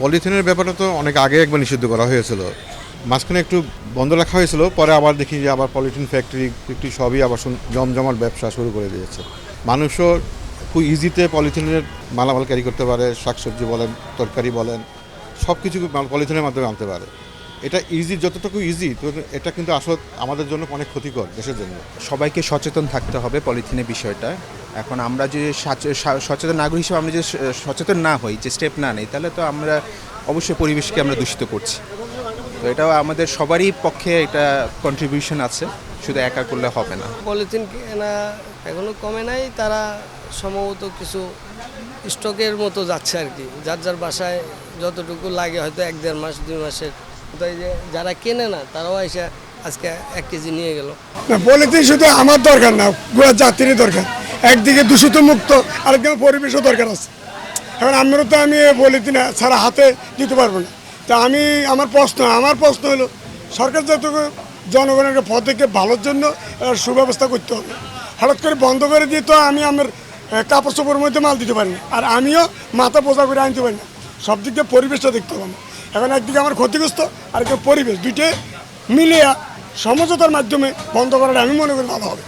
পলিথিনের ব্যাপারটা তো অনেক আগে একবার নিষিদ্ধ করা হয়েছিল। মাঝখানে একটু বন্ধ রাখা হয়েছিল, পরে আবার দেখি যে আবার পলিথিন ফ্যাক্টরি ফ্যাক্টরি সবই আবার জমজমার ব্যবসা শুরু করে দিয়েছে। মানুষও খুব ইজিতে পলিথিনের মালামাল ক্যারি করতে পারে, শাকসবজি বলেন, তরকারি বলেন সব কিছু পলিথিনের মাধ্যমে আনতে পারে। এটা ইজি যতটুকু ইজি এটা কিন্তু আসলে আমাদের জন্য অনেক ক্ষতিকর দেশের জন্য। সবাইকে সচেতন থাকতে হবে পলিথিনের বিষয়টা। এখন আমরা যে সচেতন নাগরিক হিসেবে আমরা যে সচেতন না হই যে স্টেপ না নেই তাহলে তো আমরা অবশ্যই পরিবেশকে আমরা দূষিত করছি। তো এটাও আমাদের সবারই পক্ষে এটা কন্ট্রিবিউশন আছে শুধু একা করলে হবে না। পলিথিন কেনা এখনও কমে নাই তারা সম্ভবত কিছু স্টকের মতো যাচ্ছে আর কি। যার যার বাসায় যতটুকু লাগে হয়তো এক দেড় মাস দুই মাসের যারা কেনে না, তারাও এসে আজকে এক কেজি নিয়ে গেল। পলিথিন শুধু আমার দরকার না, পুরো জাতিরই দরকার। একদিকে দূষিত মুক্ত, আরেকদিকে পরিবেশও দরকার আছে। এখন আমারও তো আমি পলিথিন ছাড়া হাতে দিতে পারব না। তা আমি, আমার প্রশ্ন আমার প্রশ্ন হলো, সরকার যতটুকু জনগণের পদক্ষেপ ভালোর জন্য সুব্যবস্থা করতে হবে। হঠাৎ করে বন্ধ করে দিয়ে তো আমি আমার কাপড় চোপড়ের মধ্যে মাল দিতে পারি না। আর আমিও মাথা বোঝা করে আনতে পারি না। সব দিক দিয়ে পরিবেশটা দেখতে আমার। এখন একদিকে আমার ক্ষতিগ্রস্ত, আর একটা পরিবেশ দুইটাই মিলিয়া সমঝোতার মাধ্যমে বন্ধ করাটা আমি মনে করি ভালো হবে।